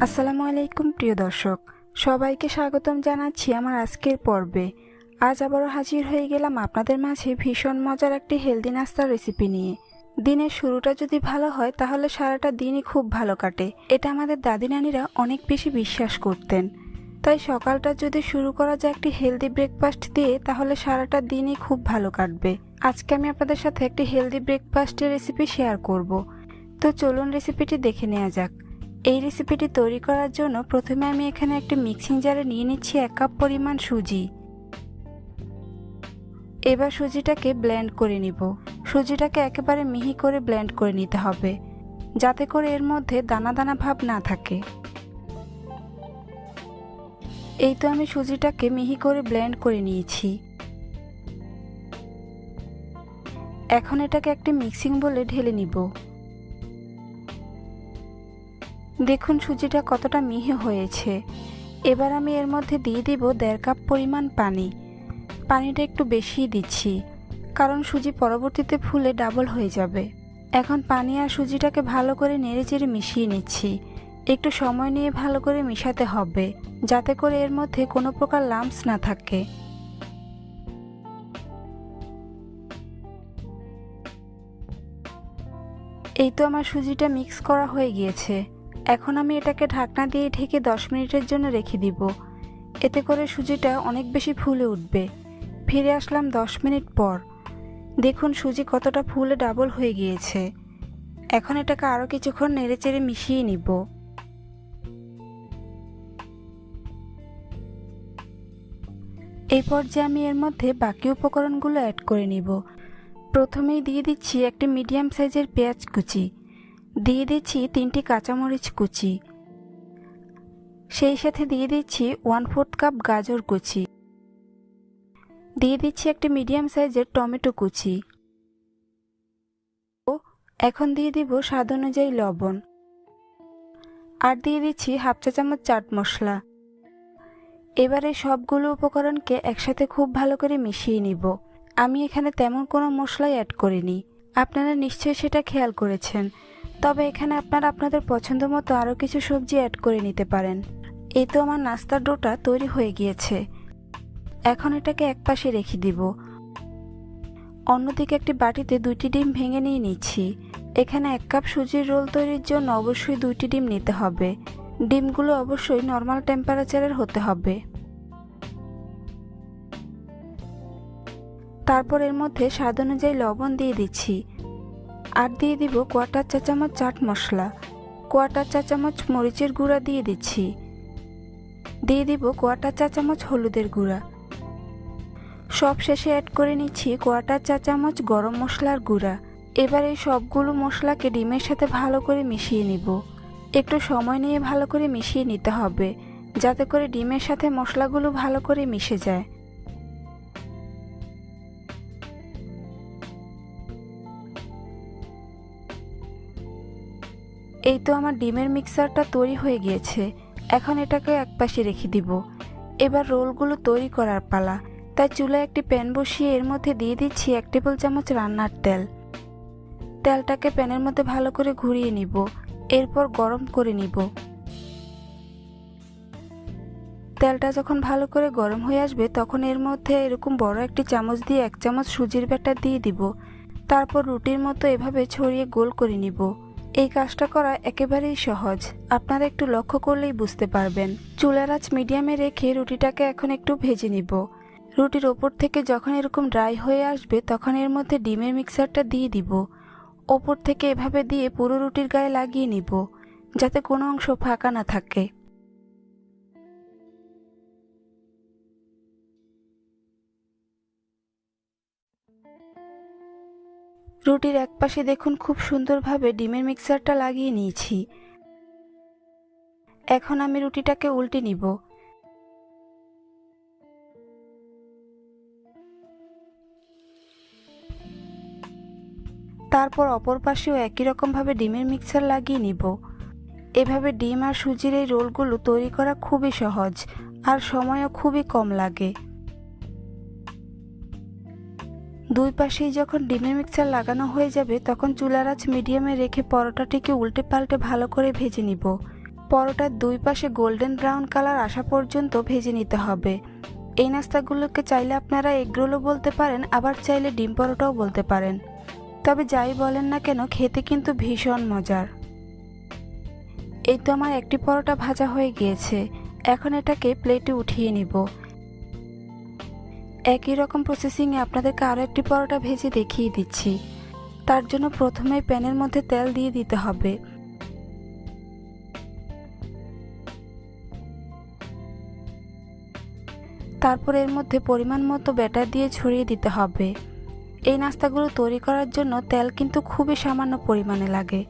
আসসালামু আলাইকুম, প্রিয় দর্শক। সবাইকে স্বাগতম জানাচ্ছি আমার আজকের পর্বে। আজ আবারও হাজির হয়ে গেলাম আপনাদের মাঝে ভীষণ মজার একটি হেলদি নাস্তার রেসিপি নিয়ে। দিনের শুরুটা যদি ভালো হয়, তাহলে সারাটা দিনই খুব ভালো কাটে। এটা আমাদের দাদি নানিরা অনেক বেশি বিশ্বাস করতেন। তাই সকালটা যদি শুরু করা যায় একটি হেলদি ব্রেকফাস্ট দিয়ে, তাহলে সারাটা দিনই খুব ভালো কাটবে। আজকে আমি আপনাদের সাথে একটি হেলদি ব্রেকফাস্টের রেসিপি শেয়ার করব। তো চলুন রেসিপিটি দেখে নেওয়া যাক। এই রেসিপিটি তৈরি করার জন্য প্রথমে আমি এখানে একটি মিক্সিং জারে নিয়ে নিচ্ছি এক কাপ পরিমাণ সুজি। এবার সুজিটাকে ব্লেন্ড করে নিব। সুজিটাকে একেবারে মিহি করে ব্লেন্ড করে নিতে হবে, যাতে করে এর মধ্যে দানা দানা ভাব না থাকে। এই তো আমি সুজিটাকে মিহি করে ব্লেন্ড করে নিয়েছি। এখন এটাকে একটি মিক্সিং বলে ঢেলে নিব। দেখুন সুজিটা কতটা মিহি হয়েছে। এবার আমি এর মধ্যে দিয়ে দিব দেড় কাপ পরিমাণ পানি। পানিটা একটু বেশিই দিচ্ছি, কারণ সুজি পরবর্তীতে ফুলে ডাবল হয়ে যাবে। এখন পানি আর সুজিটাকে ভালো করে নেড়ে চেড়ে মিশিয়ে নিচ্ছি। একটু সময় নিয়ে ভালো করে মিশাতে হবে, যাতে করে এর মধ্যে কোনো প্রকার লাম্পস না থাকে। এই তো আমার সুজিটা মিক্স করা হয়ে গিয়েছে। এখন আমি এটাকে ঢাকনা দিয়ে ঢেকে দশ মিনিটের জন্য রেখে দিব। এতে করে সুজিটা অনেক বেশি ফুলে উঠবে। ফিরে আসলাম দশ মিনিট পর। দেখুন সুজি কতটা ফুলে ডাবল হয়ে গিয়েছে। এখন এটাকে আরও কিছুক্ষণ নেড়েচেড়ে মিশিয়ে নিব। এই পর্যায়ে আমি এর মধ্যে বাকি উপকরণগুলো অ্যাড করে নিব। প্রথমেই দিয়ে দিচ্ছি একটি মিডিয়াম সাইজের পেঁয়াজ কুচি। দিয়ে দিচ্ছি তিনটি কাঁচামরিচ কুচি। সেই সাথে দিয়ে দিচ্ছি ওয়ান ফোর্থ কাপ গাজর কুচি। দিয়ে দিচ্ছি একটি মিডিয়াম সাইজের টমেটো কুচি। ও, এখন দিয়ে দিব স্বাদ অনুযায়ী লবণ। আর দিয়ে দিচ্ছি হাফ চা চামচ চাট মশলা। এবারে সবগুলো উপকরণকে একসাথে খুব ভালো করে মিশিয়ে নিব। আমি এখানে তেমন কোনো মশলাই অ্যাড করিনি। আপনারা নিশ্চয়ই সেটা খেয়াল করেছেন। তবে এখানে আপনারা আপনাদের পছন্দ মতো আরও কিছু সবজি অ্যাড করে নিতে পারেন। এই তো আমার নাস্তার ডোটা তৈরি হয়ে গিয়েছে। এখন এটাকে একপাশে রেখে দিব। অন্যদিকে একটি বাটিতে দুইটি ডিম ভেঙে নিয়ে নিচ্ছি। এখানে এক কাপ সুজির রোল তৈরির জন্য অবশ্যই দুইটি ডিম নিতে হবে। ডিমগুলো অবশ্যই নর্মাল টেম্পারেচারের হতে হবে। তারপর এর মধ্যে স্বাদ অনুযায়ী লবণ দিয়ে দিচ্ছি। আর দিয়ে দিব কোয়াটার চা চামচ চাট মশলা কোয়াটার চা চামচ মরিচের গুঁড়া দিয়ে দিচ্ছি। দিয়ে দিব কোয়াটার চা চামচ হলুদের গুঁড়া। সব শেষে অ্যাড করে নিচ্ছি কোয়াটার চা চামচ গরম মশলার গুঁড়া। এবার এই সবগুলো মশলাকে ডিমের সাথে ভালো করে মিশিয়ে নিব। একটু সময় নিয়ে ভালো করে মিশিয়ে নিতে হবে, যাতে করে ডিমের সাথে মশলাগুলো ভালো করে মিশে যায়। এই তো আমার ডিমের মিক্সারটা তৈরি হয়ে গিয়েছে, এখন এটাকে একপাশে রেখে দিব। এবার রোলগুলো তৈরি করার পালা, তাই চুলায় একটি প্যান বসিয়ে এর মধ্যে দিয়ে দিচ্ছি এক টেবিল চামচ রান্নার তেল। তেলটাকে প্যানের মধ্যে ভালো করে ঘুরিয়ে নিব এরপর গরম করে নিব। তেলটা যখন ভালো করে গরম হয়ে আসবে, তখন এর মধ্যে এরকম বড় একটি চামচ দিয়ে এক চামচ সুজির ব্যাটার দিয়ে দিব। তারপর রুটির মতো এভাবে ছড়িয়ে গোল করে নিব। এই কাজটা করা একেবারেই সহজ। আপনারা একটু লক্ষ্য করলেই বুঝতে পারবেন। চুলার আঁচ মিডিয়ামে রেখে রুটিটাকে এখন একটু ভেজে নিব। রুটির ওপর থেকে যখন এরকম ড্রাই হয়ে আসবে, তখন এর মধ্যে ডিমের মিক্সারটা দিয়ে দিব। ওপর থেকে এভাবে দিয়ে পুরো রুটির গায়ে লাগিয়ে নিব, যাতে কোনো অংশ ফাঁকা না থাকে। রুটির এক পাশে দেখুন খুব সুন্দরভাবে ডিমের মিক্সারটা লাগিয়ে নিয়েছি। এখন আমি রুটিটাকে উল্টে নিব। তারপর অপর পাশেও একই রকমভাবে ডিমের মিক্সার লাগিয়ে নিব। এভাবে ডিম আর সুজির এই রোলগুলো তৈরি করা খুবই সহজ আর সময়ও খুবই কম লাগে। দুই পাশেই যখন ডিমের মিক্সার লাগানো হয়ে যাবে, তখন চুলার আঁচ মিডিয়ামে রেখে পরোটাটিকে উল্টে পাল্টে ভালো করে ভেজে নিব। পরোটার দুই পাশে গোল্ডেন ব্রাউন কালার আসা পর্যন্ত ভেজে নিতে হবে। এই নাস্তাগুলোকে চাইলে আপনারা এগরোলও বলতে পারেন, আবার চাইলে ডিম পরোটাও বলতে পারেন। তবে যাই বলেন না কেন, খেতে কিন্তু ভীষণ মজার। এই তো আমার একটি পরোটা ভাজা হয়ে গিয়েছে। এখন এটাকে প্লেটে উঠিয়ে নিব। একই রকম প্রসেসিংয়ে আপনাদেরকে আরও একটি পরোটা ভেজে দেখিয়ে দিচ্ছি। তার জন্য প্রথমে প্যানের মধ্যে তেল দিয়ে দিতে হবে। তারপর এর মধ্যে পরিমাণ মতো ব্যাটার দিয়ে ছড়িয়ে দিতে হবে। এই নাস্তাগুলো তৈরি করার জন্য তেল কিন্তু খুবই সামান্য পরিমাণে লাগে।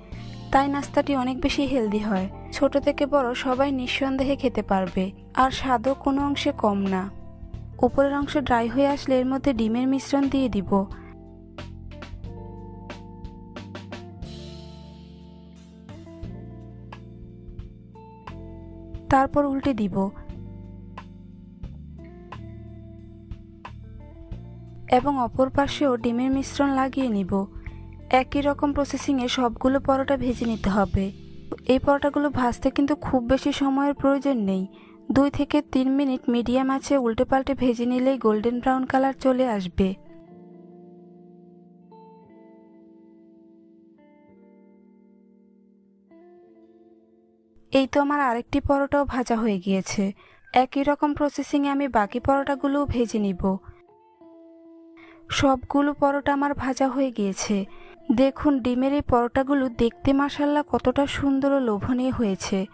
তাই নাস্তাটি অনেক বেশি হেলদি হয়। ছোট থেকে বড় সবাই নিঃসন্দেহে খেতে পারবে, আর স্বাদও কোনো অংশে কম না। উপরের অংশ ড্রাই হয়ে আসলে এর মধ্যে ডিমের মিশ্রণ দিয়ে দিব। তারপর উল্টে দিব। এবং অপর পাশেও ডিমের মিশ্রণ লাগিয়ে নিব। একই রকম প্রসেসিংয়ে সবগুলো পরোটা ভেজে নিতে হবে। এই পরোটাগুলো ভাজতে কিন্তু খুব বেশি সময়ের প্রয়োজন নেই। দুই থেকে তিন মিনিট মিডিয়াম আছে উল্টে পাল্টে ভেজে নিলেই গোল্ডেন ব্রাউন কালার চলে আসবে। এই তো আমার আরেকটি পরোটাও ভাজা হয়ে গিয়েছে। একই রকম প্রসেসিংয়ে আমি বাকি পরোটাগুলোও ভেজে নিব। সবগুলো পরোটা আমার ভাজা হয়ে গিয়েছে। দেখুন, ডিমের এই পরোটাগুলো দেখতে মাসাল্লা কতটা সুন্দর ও লোভনীয় হয়েছে।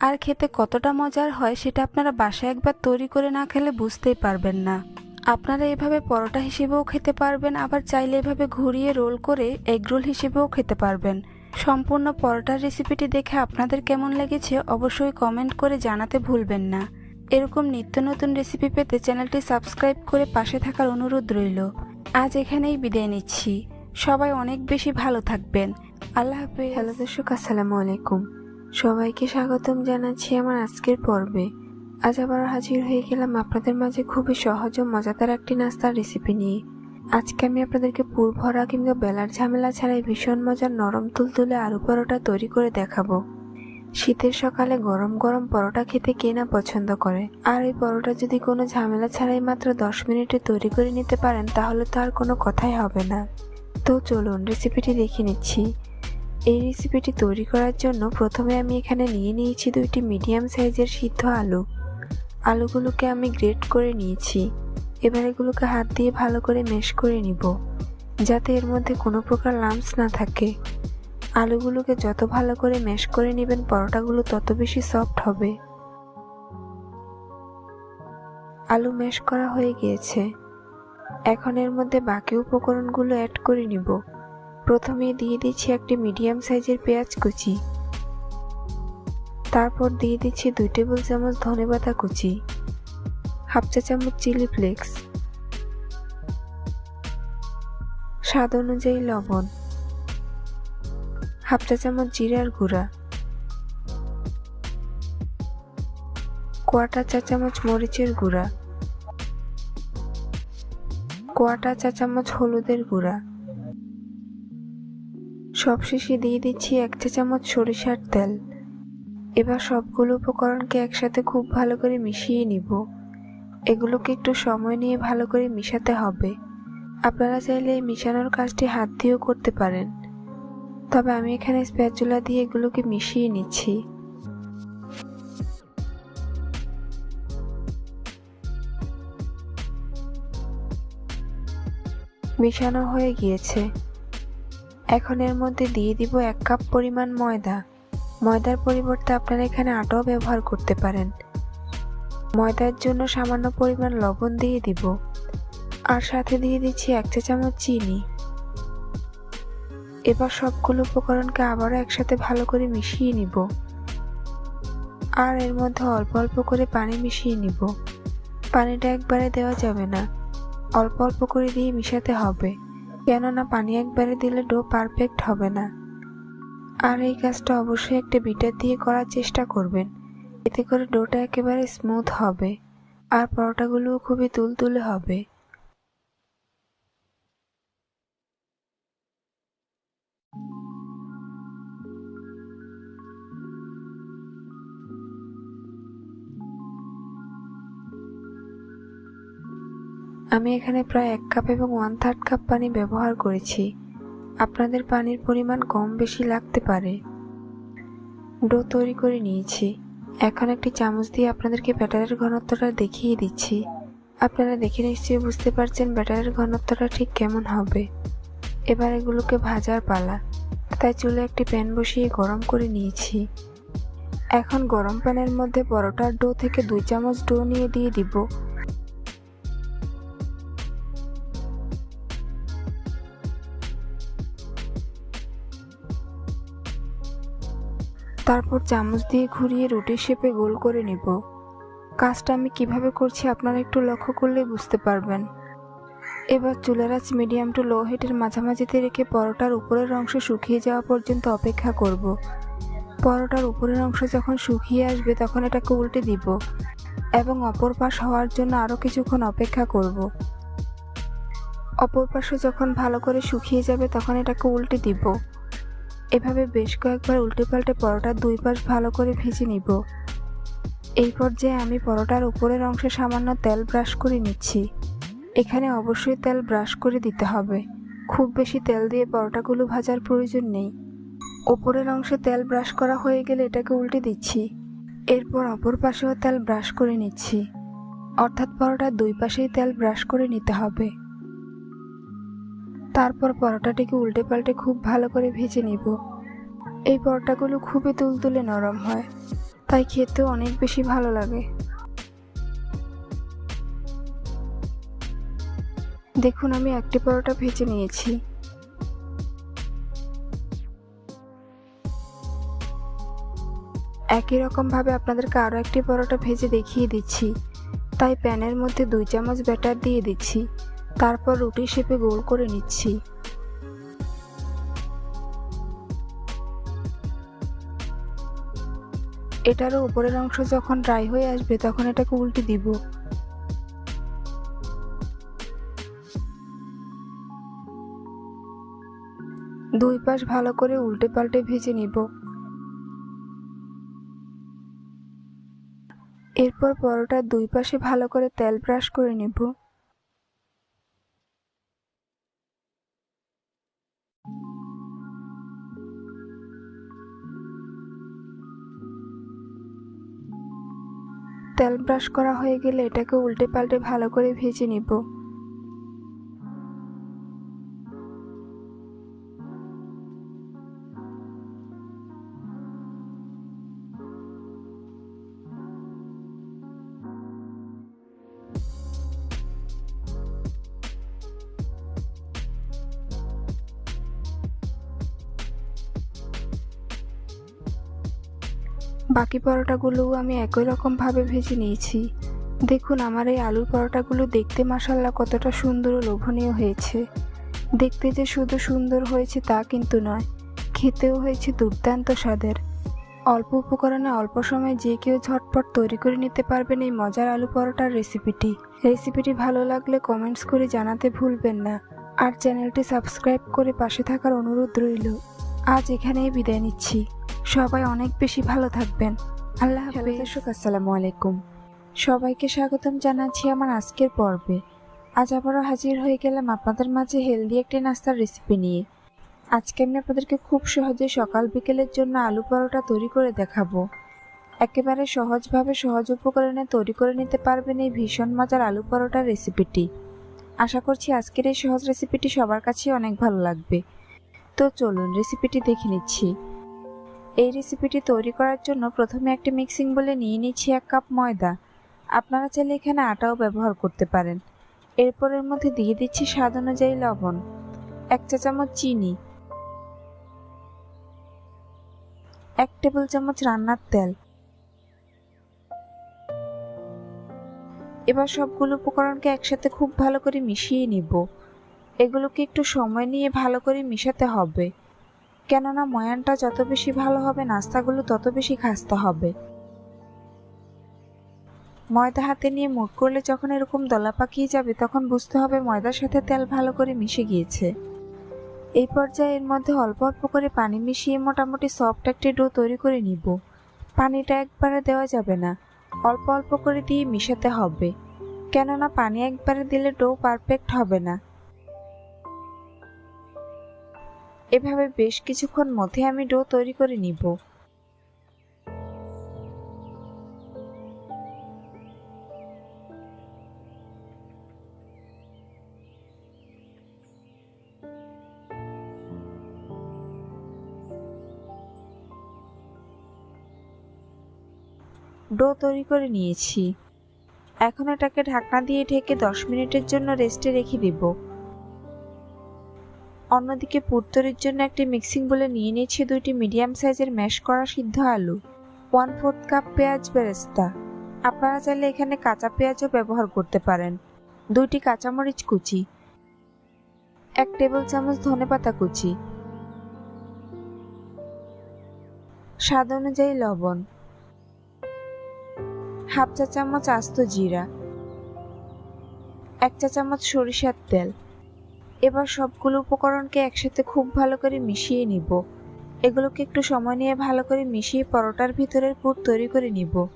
আর খেতে কতটা মজার হয় সেটা আপনারা বাসায় একবার তৈরি করে না খেলে বুঝতেই পারবেন না। আপনারা এভাবে পরোটা হিসেবেও খেতে পারবেন, আবার চাইলে এভাবে ঘুরিয়ে রোল করে এগরোল হিসেবেও খেতে পারবেন। সম্পূর্ণ পরোটার রেসিপিটি দেখে আপনাদের কেমন লেগেছে অবশ্যই কমেন্ট করে জানাতে ভুলবেন না। এরকম নিত্য নতুন রেসিপি পেতে চ্যানেলটি সাবস্ক্রাইব করে পাশে থাকার অনুরোধ রইল। আজ এখানেই বিদায় নিচ্ছি। সবাই অনেক বেশি ভালো থাকবেন। আল্লাহ হাফেজ। হ্যালো দর্শক, আসসালামু আলাইকুম। সবাইকে স্বাগতম জানাচ্ছি আমার আজকের পর্বে। আজ আবার হাজির হয়ে গেলাম আপনাদের মাঝে খুবই সহজ ও মজাদার একটি নাস্তার রেসিপি নিয়ে। আজকে আমি আপনাদেরকে পুর ভরা কিংবা বেলার ঝামেলা ছাড়াই ভীষণ মজার নরম তুলতুলে আলু পরোটা তৈরি করে দেখাবো। শীতের সকালে গরম গরম পরোটা খেতে কে না পছন্দ করে? আর এই পরোটা যদি কোনো ঝামেলা ছাড়াই মাত্র দশ মিনিটে তৈরি করে নিতে পারেন, তাহলে তো আর কোনো কথাই হবে না। তো চলুন রেসিপিটি দেখে নিচ্ছি। এই রেসিপিটি তৈরি করার জন্য প্রথমে আমি এখানে নিয়ে নিয়েছি দুইটি মিডিয়াম সাইজের সিদ্ধ আলু। আলুগুলোকে আমি গ্রেট করে নিয়েছি। এবার এগুলোকে হাত দিয়ে ভালো করে মেশ করে নিব, যাতে এর মধ্যে কোনো প্রকার লাম্পস না থাকে। আলুগুলোকে যত ভালো করে ম্যাশ করে নেবেন, পরোটাগুলো তত বেশি সফট হবে। আলু ম্যাশ করা হয়ে গিয়েছে। এখন এর মধ্যে বাকি উপকরণগুলো অ্যাড করে নিব। প্রথমে দিয়ে দিচ্ছি একটি মিডিয়াম সাইজের পেঁয়াজ কুচি। তারপর দিয়ে দিচ্ছি দুই টেবিল চামচ ধনেপাতা কুচি। হাফ চা চামচ চিলি ফ্লেক্স স্বাদ অনুযায়ী লবণ। হাফ চা চামচ জিরার গুঁড়া। কোয়াটা চা চামচ মরিচের গুঁড়া। কোয়াটা চা চামচ হলুদের গুঁড়া। সবশেষে দিয়ে দিচ্ছি এক চা চামচ সরিষার তেল। এবার সবগুলো উপকরণকে একসাথে খুব ভালো করে মিশিয়ে নিব। এগুলোকে একটু সময় নিয়ে ভালো করে মিশাতে হবে। আপনারা চাইলে এই মিশানোর কাজটি হাত দিয়েও করতে পারেন। তবে আমি এখানে স্প্যাচুলা দিয়ে এগুলোকে মিশিয়ে নিচ্ছি। মিশানো হয়ে গিয়েছে। এখন এর মধ্যে দিয়ে দিব এক কাপ পরিমাণ ময়দা। ময়দার পরিবর্তে আপনারা এখানে আটাও ব্যবহার করতে পারেন। ময়দার জন্য সামান্য পরিমাণ লবণ দিয়ে দিব। আর সাথে দিয়ে দিচ্ছি এক চা চামচ চিনি। এবার সবগুলো উপকরণকে আবারও একসাথে ভালো করে মিশিয়ে নিব। আর এর মধ্যে অল্প অল্প করে পানি মিশিয়ে নিব। পানিটা একবারে দেওয়া যাবে না। অল্প অল্প করে দিয়ে মিশাতে হবে। কেননা পানি একবারে দিলে ডো পারফেক্ট হবে না। আর এই কাজটা অবশ্যই একটা বিটার দিয়ে করার চেষ্টা করবেন। এতে করে ডোটা একেবারে স্মুথ হবে। আর পরোটাগুলোও খুবই তুলতুলে হবে। আমি এখানে প্রায় এক কাপ এবং ওয়ান থার্ড কাপ পানি ব্যবহার করেছি। আপনাদের পানির পরিমাণ কম বেশি লাগতে পারে। ডো তৈরি করে নিয়েছি। এখন একটি চামচ দিয়ে আপনাদেরকে ব্যাটারের ঘনত্বটা দেখিয়ে দিচ্ছি। আপনারা দেখে নিশ্চয়ই বুঝতে পারছেন ব্যাটারের ঘনত্বটা ঠিক কেমন হবে। এবার এগুলোকে ভাজার পালা। তাই চুলে একটি প্যান বসিয়ে গরম করে নিয়েছি। এখন গরম প্যানের মধ্যে পরোটার ডো থেকে দুই চামচ ডো নিয়ে দিয়ে দিব। তারপর চামচ দিয়ে ঘুরিয়ে রুটির শেপে গোল করে নেব। কাজটা আমি কীভাবে করছি আপনারা একটু লক্ষ্য করলে বুঝতে পারবেন। এবার চুলার মিডিয়াম টু লো হিটের মাঝামাঝিতে রেখে পরোটার উপরের অংশ শুকিয়ে যাওয়া পর্যন্ত অপেক্ষা করব। পরোটার উপরের অংশ যখন শুকিয়ে আসবে তখন এটাকে উল্টে দিব এবং অপর পাশ হওয়ার জন্য আরও কিছুক্ষণ অপেক্ষা করব। অপর পাশে যখন ভালো করে শুকিয়ে যাবে তখন এটাকে উল্টে দিব। এভাবে বেশ কয়েকবার উল্টে পাল্টে পরোটার দুই পাশ ভালো করে ভেজে নিব। এই পর্যায়ে আমি পরোটার উপরের অংশে সামান্য তেল ব্রাশ করে নিচ্ছি। এখানে অবশ্যই তেল ব্রাশ করে দিতে হবে। খুব বেশি তেল দিয়ে পরোটাগুলো ভাজার প্রয়োজন নেই। ওপরের অংশে তেল ব্রাশ করা হয়ে গেলে এটাকে উল্টে দিচ্ছি। এরপর অপর পাশেও তেল ব্রাশ করে নিচ্ছি। অর্থাৎ পরোটার দুই পাশেই তেল ব্রাশ করে নিতে হবে। তারপর পরোটাটিকে উল্টে পাল্টে খুব ভালো করে ভেজে নিব। এই পরোটাগুলো খুবই তুলতুলে নরম হয়, তাই খেতেও অনেক বেশি ভালো লাগে। দেখুন, আমি একটি পরোটা ভেজে নিয়েছি। একই রকমভাবে আপনাদেরকে আরও একটি পরোটা ভেজে দেখিয়ে দিচ্ছি। তাই প্যানের মধ্যে দুই চামচ ব্যাটার দিয়ে দিচ্ছি। তারপর রুটি শেপে গোল করে নিচ্ছি। এটারও উপরের অংশ যখন ড্রাই হয়ে আসবে, তখন এটাকে উল্টে দিব। দুই পাশ ভালো করে উল্টে পাল্টে ভেজে নিব। এরপর পরোটার দুই পাশে ভালো করে তেল ব্রাশ করে নেব। ব্রাশ করা হয়ে গেলে এটাকে উল্টে পাল্টে ভালো করে ভেজে নিব। বাকি পরোটাগুলোও আমি একই রকমভাবে ভেজে নিয়েছি। দেখুন, আমার এই আলুর পরোটাগুলো দেখতে মাসাল্লা কতটা সুন্দর ও লোভনীয় হয়েছে। দেখতে যে শুধু সুন্দর হয়েছে তা কিন্তু নয়, খেতেও হয়েছে দুর্দান্ত স্বাদের। অল্প উপকরণে অল্প সময়ে যে কেউ ঝটপট তৈরি করে নিতে পারবেন এই মজার আলু পরোটার রেসিপিটি। রেসিপিটি ভালো লাগলে কমেন্টস করে জানাতে ভুলবেন না। আর চ্যানেলটি সাবস্ক্রাইব করে পাশে থাকার অনুরোধ রইল। আজ এখানেই বিদায় নিচ্ছি। সবাই অনেক বেশি ভালো থাকবেন। আল্লাহ দর্শক আসসালামু আলাইকুম। সবাইকে স্বাগতম জানাচ্ছি আমার আজকের পর্বে। আজ আবারও হাজির হয়ে গেলাম আপনাদের মাঝে হেলদি একটি নাস্তার রেসিপি নিয়ে। আজকে আমি আপনাদেরকে খুব সহজে সকাল বিকেলের জন্য আলু পরোটা তৈরি করে দেখাবো। একেবারে সহজভাবে সহজ উপকরণে তৈরি করে নিতে পারবেন এই ভীষণ মজার আলু পরোটার রেসিপিটি আশা করছি আজকের এই সহজ রেসিপিটি সবার কাছেই অনেক ভালো লাগবে। তো চলুন রেসিপিটি দেখে নিচ্ছি। এই রেসিপিটি তৈরি করার জন্য প্রথমে একটি মিক্সিং বলে নিয়ে নিচ্ছি এক কাপ ময়দা। আপনারা চাইলে এখানে আটাও ব্যবহার করতে পারেন। এরপর এর মধ্যে দিয়ে দিচ্ছি স্বাদ অনুযায়ী লবণ। এক চা চামচ চিনি। এক টেবিল চামচ রান্নার তেল। এবার সবগুলো উপকরণকে একসাথে খুব ভালো করে মিশিয়ে নিব। এগুলোকে একটু সময় নিয়ে ভালো করে মিশাতে হবে। কেননা ময়ানটা যত বেশি ভালো হবে, নাস্তাগুলো তত বেশি খাস্তা হবে। ময়দা হাতে নিয়ে মুখ করলে যখন এরকম দলা পাকিয়ে যাবে, তখন বুঝতে হবে ময়দার সাথে তেল ভালো করে মিশে গিয়েছে। এই পর্যায়ে এর মধ্যে অল্প অল্প করে পানি মিশিয়ে মোটামুটি সফট একটি ডো তৈরি করে নিব। পানিটা একবারে দেওয়া যাবে না। অল্প অল্প করে দিয়ে মিশাতে হবে। কেননা পানি একবারে দিলে ডো পারফেক্ট হবে না। এভাবে বেশ কিছুক্ষণ মধ্যে আমি ডো তৈরি করে নিব। ডো তৈরি করে নিয়েছি। এখন এটাকে ঢাকনা দিয়ে ঢেকে দশ মিনিটের জন্য রেস্টে রেখে দেব। অন্যদিকে পুরতরির জন্য একটি মিক্সিং বলে নিয়ে নিয়েছি দুইটি মিডিয়াম সাইজের ম্যাশ করা সিদ্ধ আলু। ওয়ান ফোর্থ কাপ পেঁয়াজ বেরেস্তা। আপনারা চাইলে এখানে কাঁচা পেঁয়াজও ব্যবহার করতে পারেন। দুইটি কাঁচামরিচ কুচি। এক টেবিল চামচ ধনেপাতা কুচি। স্বাদ অনুযায়ী লবণ। হাফ চা চামচ আস্ত জিরা। এক চা চামচ সরিষার তেল। এবার সবগুলো উপকরণকে একসাথে খুব ভালো করে মিশিয়ে নিব। এগুলোকে একটু সময় নিয়ে ভালো করে মিশিয়ে পরোটার ভিতরের পুর তৈরি করে নিব।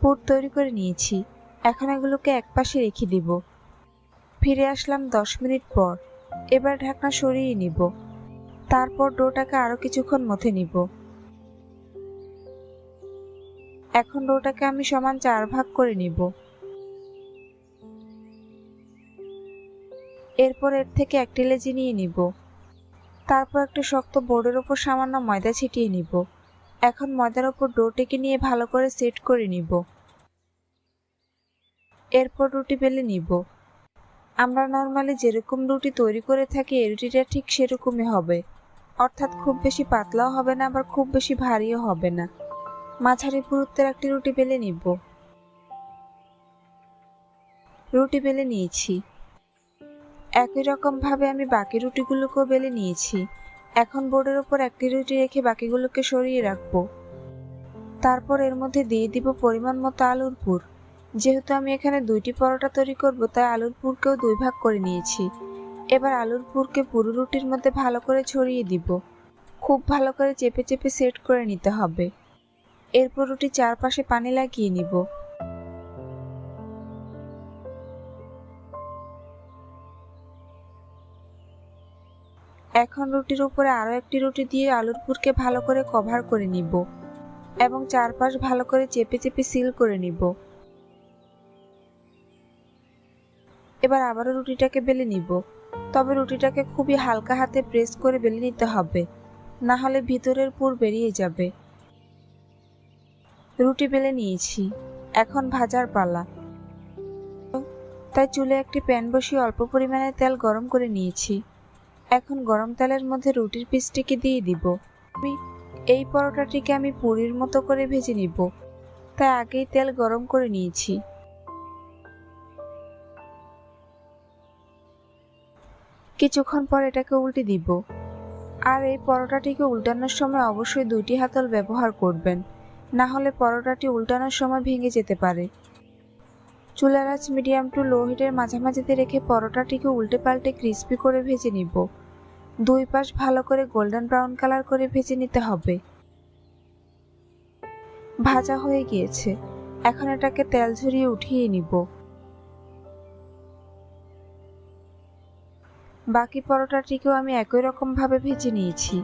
পুর তৈরি করে নিয়েছি। এখন এগুলোকে একপাশে রেখে দিব। ফিরে আসলাম দশ মিনিট পর। এবার ঢাকনা সরিয়ে নিব। তারপর ডোটাকে আরও কিছুক্ষণ মথে নিব। এখন ডোটাকে আমি সমান চার ভাগ করে নিব। এরপর এর থেকে একটি লেজি নিয়ে নিব। তারপর একটা শক্ত বোর্ডের ওপর সামান্য ময়দা ছিটিয়ে নিব। এখন ময়দার ওপর ডোটিকে নিয়ে ভালো করে সেট করে নিব। এরপর রুটি বেলে নিব। আমরা নর্মালি যেরকম রুটি তৈরি করে থাকি, এই রুটিটা ঠিক সেরকমই হবে। অর্থাৎ খুব বেশি পাতলাও হবে না, আবার খুব বেশি ভারীও হবে না। মাঝারি পুরুত্বের একটি রুটি বেলে নিব। রুটি বেলে নিয়েছি। একই রকম ভাবে আমি বাকি রুটিগুলোকেও বেলে নিয়েছি। এখন বোর্ডের উপর একটি রুটি রেখে বাকিগুলোকে সরিয়ে রাখব। তারপর এর মধ্যে দিয়ে দিব পরিমাণ মতো আলুর পুর। যেহেতু আমি এখানে দুইটি পরোটা তৈরি করব, তাই আলুর পুরকেও দুই ভাগ করে নিয়েছি। এবার আলুর পুরকে পুরো রুটির মধ্যে ভালো করে ছড়িয়ে দিব। খুব ভালো করে চেপে চেপে সেট করে নিতে হবে। এরপর রুটির চারপাশে পানি লাগিয়ে নিব। এখন রুটির উপরে আরও একটি রুটি দিয়ে আলুর পুরকে ভালো করে কভার করে নিব এবং চারপাশ ভালো করে চেপে চেপে সিল করে নিব। এবার আবারও রুটিটাকে বেলে নিব। তবে রুটিটাকে খুবই হালকা হাতে প্রেস করে বেলে নিতে হবে, না হলে ভিতরের পুর বেরিয়ে যাবে। রুটি বেলে নিয়েছি, এখন ভাজার পালা। তাই চুলে একটি প্যান বসিয়ে অল্প পরিমাণে তেল গরম করে নিয়েছি। এখন গরম তেলের মধ্যে রুটির পিসটিকে দিয়ে দিব। আমি এই পরোটাটিকে আমি পুরির মতো করে ভেজে নিব। তাই আগেই তেল গরম করে নিয়েছি। কিছুক্ষণ পর এটাকে উল্টে দিব। আর এই পরোটাটিকে উল্টানোর সময় অবশ্যই দুইটি হাতল ব্যবহার করবেন। না হলে পরোটাটি উল্টানোর সময় ভেঙে যেতে পারে। চুলার আঁচ মিডিয়াম টু লো হিটের মাঝামাঝিতে রেখে পরোটাটিকে উল্টে পাল্টে ক্রিস্পি করে ভেজে নিব। দুই পাশ ভালো করে গোল্ডেন ব্রাউন কালার করে ভেজে নিতে হবে। ভাজা হয়ে গিয়েছে। এখন এটাকে তেল ঝরিয়ে উঠিয়ে নিব। বাকি পরোটাটিকেও আমি একই রকম ভাবে ভেজে নিয়েছি।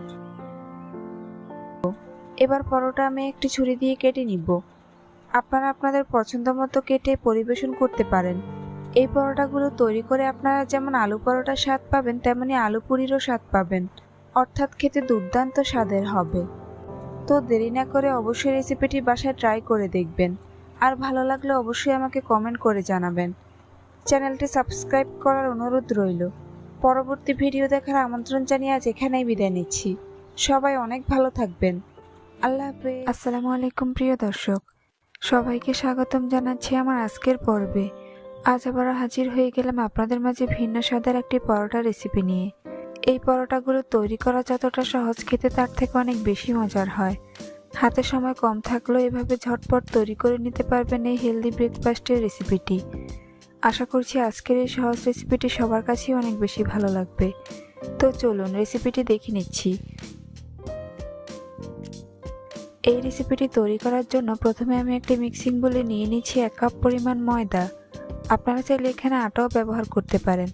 এবার পরোটা আমি একটি ছুরি দিয়ে কেটে নিব। আপনারা আপনাদের পছন্দ মতো কেটে পরিবেশন করতে পারেন। এই পরোটাগুলো তৈরি করে আপনারা যেমন আলু পরোটার স্বাদ পাবেন, তেমনি আলু পুরিরও স্বাদ পাবেন। অর্থাৎ খেতে দুর্দান্ত স্বাদের হবে। তো দেরি না করে অবশ্যই রেসিপিটি বাসায় ট্রাই করে দেখবেন। আর ভালো লাগলে অবশ্যই আমাকে কমেন্ট করে জানাবেন। চ্যানেলটি সাবস্ক্রাইব করার অনুরোধ রইল। পরবর্তী ভিডিও দেখার আমন্ত্রণ জানিয়ে আজ এখানেই বিদায় নিচ্ছি। সবাই অনেক ভালো থাকবেন। আল্লাহ হাফেজ। আসসালামু আলাইকুম প্রিয় দর্শক। সবাইকে স্বাগতম জানাচ্ছি আমার আজকের পর্বে। আজ আবার হাজির হয়ে গেলাম আপনাদের মাঝে ভিন্ন স্বাদের একটি পরোটা রেসিপি নিয়ে। এই পরোটাগুলো তৈরি করা যতটা সহজ, খেতে তার থেকে অনেক বেশি মজার হয়। হাতে সময় কম থাকলেও এভাবে ঝটপট তৈরি করে নিতে পারবেন এই হেলদি ব্রেকফাস্টের রেসিপিটি আশা করছি আজকের এই সহজ রেসিপিটি সবার কাছেই অনেক বেশি ভালো লাগবে। তো চলুন রেসিপিটি দেখে নিচ্ছি। এই রেসিপিটি তৈরি করার জন্য প্রথমে আমি একটি মিক্সিং বলে নিয়ে নিচ্ছি এক কাপ পরিমাণ ময়দা। আপনারা চাইলে এখানে আটাও ব্যবহার করতে পারেন।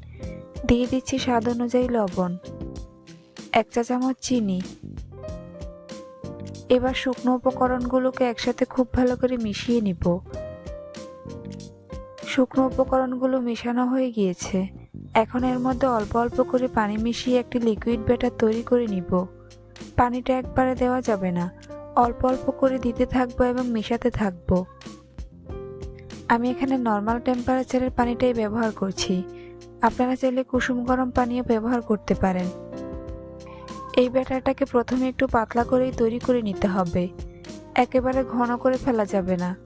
দিয়ে দিচ্ছি স্বাদ অনুযায়ী লবণ। এক চা চামচ চিনি। এবার শুকনো উপকরণগুলোকে একসাথে খুব ভালো করে মিশিয়ে নিব। শুকনো উপকরণগুলো মেশানো হয়ে গিয়েছে। এখন এর মধ্যে অল্প অল্প করে পানি মিশিয়ে একটি লিকুইড ব্যাটার তৈরি করে নিব। পানিটা একবারে দেওয়া যাবে না। অল্প অল্প করে দিতে থাকব এবং মেশাতে থাকব। আমি এখানে নর্মাল টেম্পারেচারের পানিটাই ব্যবহার করছি। আপনারা চাইলে কুসুম গরম পানিও ব্যবহার করতে পারেন। এই ব্যাটারটাকে প্রথমে একটু পাতলা করেই তৈরি করে নিতে হবে। একেবারে ঘন করে ফেলা যাবে না।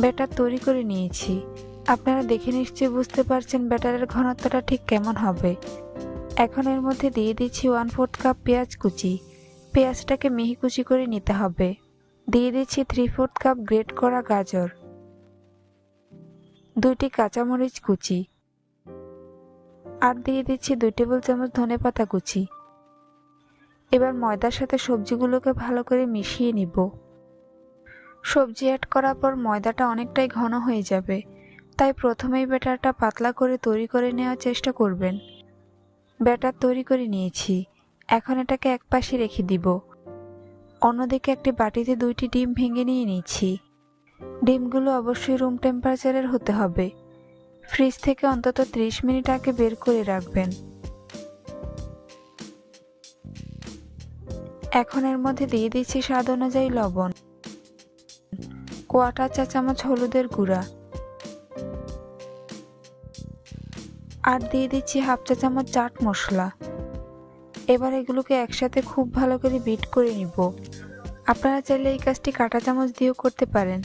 ব্যাটার তৈরি করে নিয়েছি। আপনারা দেখে নিশ্চয়ই বুঝতে পারছেন ব্যাটারের ঘনত্বটা ঠিক কেমন হবে। এখন এর মধ্যে দিয়ে দিচ্ছি ওয়ান ফোর্থ কাপ পেঁয়াজ কুচি। পেঁয়াজটাকে মিহি কুচি করে নিতে হবে। দিয়ে দিচ্ছি থ্রি ফোর্থ কাপ গ্রেট করা গাজর। দুইটি কাঁচামরিচ কুচি। আর দিয়ে দিচ্ছি দুই টেবিল চামচ ধনে পাতা কুচি। এবার ময়দার সাথে সবজিগুলোকে ভালো করে মিশিয়ে নিব। সবজি অ্যাড করার পর ময়দাটা অনেকটাই ঘন হয়ে যাবে। তাই প্রথমেই ব্যাটারটা পাতলা করে তৈরি করে নেওয়ার চেষ্টা করবেন। ব্যাটার তৈরি করে নিয়েছি। এখন এটাকে এক পাশে রেখে দিব। অন্যদিকে একটি বাটিতে দুইটি ডিম ভেঙে নিয়ে নিচ্ছি ডিমগুলো অবশ্যই রুম টেম্পারেচারের হতে হবে। ফ্রিজ থেকে অন্তত ত্রিশ মিনিট আগে বের করে রাখবেন। এখন এর মধ্যে দিয়ে দিচ্ছি স্বাদ অনুযায়ী লবণ। কোয়াটা চা চামচ হলুদের গুঁড়া। আর দিয়ে দিচ্ছি হাফ চা চামচ চাট মশলা। এবার এগুলোকে একসাথে খুব ভালো করে বিট করে নিব। আপনারা চাইলে এই কাজটি কাঁটা চামচ দিয়েও করতে পারেন।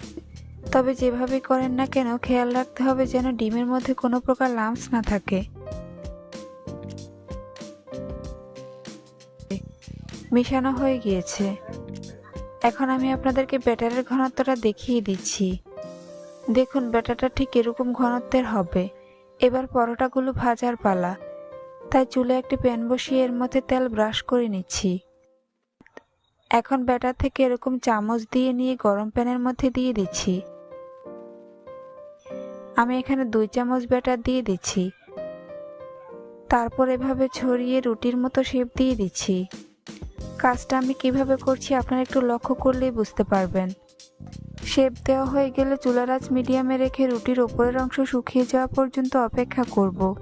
তবে যেভাবে করেন না কেন, খেয়াল রাখতে হবে যেন ডিমের মধ্যে কোনো প্রকার লাম্পস না থাকে। মেশানো হয়ে গিয়েছে। এখন আমি আপনাদেরকে ব্যাটারের ঘনত্বটা দেখিয়ে দিচ্ছি। দেখুন, ব্যাটারটা ঠিক এরকম ঘনত্বের হবে। এবার পরোটাগুলো ভাজার পালা। তাই চুলে একটি প্যান বসিয়ে এর মধ্যে তেল ব্রাশ করে নিচ্ছি। এখন ব্যাটার থেকে এরকম চামচ দিয়ে নিয়ে গরম প্যানের মধ্যে দিয়ে দিচ্ছি। আমি এখানে দুই চামচ ব্যাটার দিয়ে দিচ্ছি। তারপর এভাবে ছড়িয়ে রুটির মতো শেপ দিয়ে দিচ্ছি। কাজটা আমি কীভাবে করছি আপনারা একটু লক্ষ্য করলেই বুঝতে পারবেন। শেপ দেওয়া হয়ে গেলে চুলার আঁচ মিডিয়ামে রেখে রুটির ওপরের অংশ শুকিয়ে যাওয়া পর্যন্ত অপেক্ষা করব।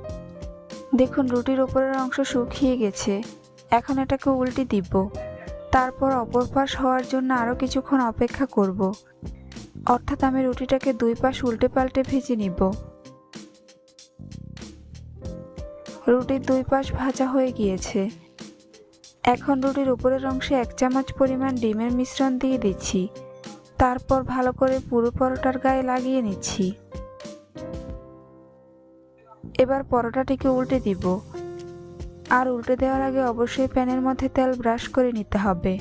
দেখুন, রুটির ওপরের অংশ শুকিয়ে গেছে। এখন এটাকে উল্টে দিব। তারপর অপর পাশ হওয়ার জন্য আরও কিছুক্ষণ অপেক্ষা করব। অর্থাৎ আমি রুটিটাকে দুই পাশ উল্টে পাল্টে ভেজে নিব। রুটির দুই পাশ ভাজা হয়ে গিয়েছে। এখন রুটির উপরের অংশে এক চামচ পরিমাণ ডিমের মিশ্রণ দিয়ে দিচ্ছি। তারপর ভালো করে পুরো পরোটার গায়ে লাগিয়ে নিচ্ছি। এবার পরোটাটিকে উল্টে দিব। আর উল্টে দেওয়ার আগে অবশ্যই প্যানের মধ্যে তেল ব্রাশ করে নিতে হবে।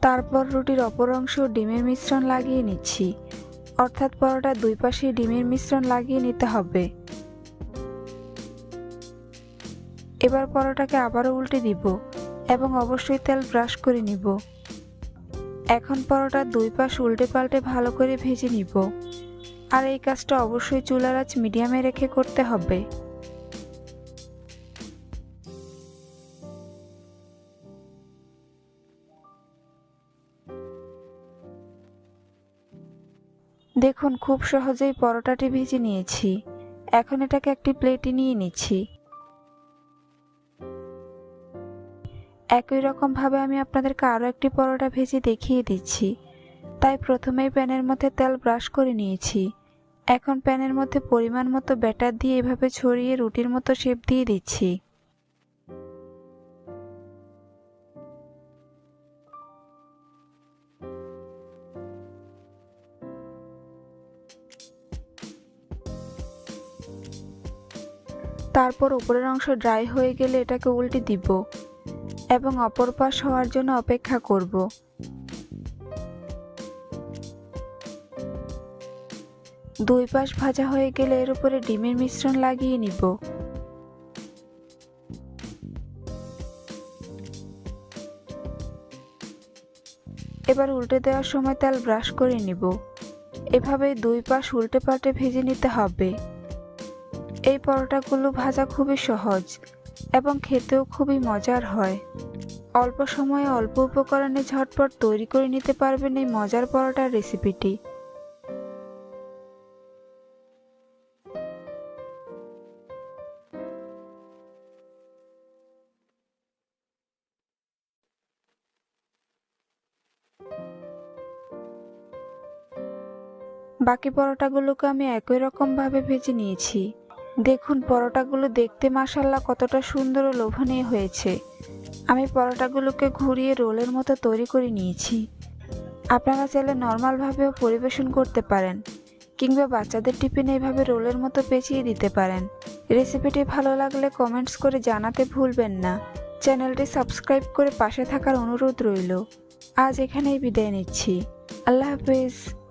তারপর রুটির অপর অংশ ডিমের মিশ্রণ লাগিয়ে নিচ্ছি। অর্থাৎ পরোটার দুই পাশে ডিমের মিশ্রণ লাগিয়ে নিতে হবে। এবার পরোটাকে আবারও উল্টে দিব এবং অবশ্যই তেল ব্রাশ করে নিব। এখন পরোটার দুই পাশ উল্টে পাল্টে ভালো করে ভেজে নিব। আর এই কাজটা অবশ্যই চুলার আঁচ মিডিয়ামে রেখে করতে হবে। দেখুন, খুব সহজেই পরোটাটি ভেজে নিয়েছি। এখন এটাকে একটি প্লেটে নিয়ে নিচ্ছি। একই রকমভাবে আমি আপনাদেরকে আরও একটি পরোটা ভেজে দেখিয়ে দিচ্ছি। তাই প্রথমেই প্যানের মধ্যে তেল ব্রাশ করে নিয়েছি। এখন প্যানের মধ্যে পরিমাণ মতো ব্যাটার দিয়ে এভাবে ছড়িয়ে রুটির মতো শেপ দিয়ে দিচ্ছি। তারপর উপরের অংশ ড্রাই হয়ে গেলে এটাকে উল্টে দিব। এবং অপর পাশ হওয়ার জন্য অপেক্ষা করব। দুই পাশ ভাজা হয়ে গেলে এর উপরে ডিমের মিশ্রণ লাগিয়ে নিব। এবার উল্টে দেওয়ার সময় তেল ব্রাশ করে নিব। এভাবে দুই পাশ উল্টে পাল্টে ভেজে নিতে হবে। এই পরোটাগুলো ভাজা খুবই সহজ। এবং খেতেও খুবই মজার হয়। অল্প সময়ে অল্প উপকরণে ঝটপট তৈরি করে নিতে পারবেন এই মজার পরোটার রেসিপিটি। বাকি পরোটাগুলোকে আমি একই রকমভাবে ভেজে নিয়েছি। দেখুন, পরোটাগুলো দেখতে মাসাল্লা কতটা সুন্দর ও লোভনীয় হয়েছে। আমি পরোটাগুলোকে ঘুরিয়ে রোলের মতো তৈরি করে নিয়েছি। আপনারা চাইলে নর্মালভাবেও পরিবেশন করতে পারেন, কিংবা বাচ্চাদের টিফিনে এভাবে রোলের মতো পেঁচিয়ে দিতে পারেন। রেসিপিটি ভালো লাগলে কমেন্টস করে জানাতে ভুলবেন না। চ্যানেলটি সাবস্ক্রাইব করে পাশে থাকার অনুরোধ রইল। আজ এখানেই বিদায় নিচ্ছি। আল্লাহ হাফেজ।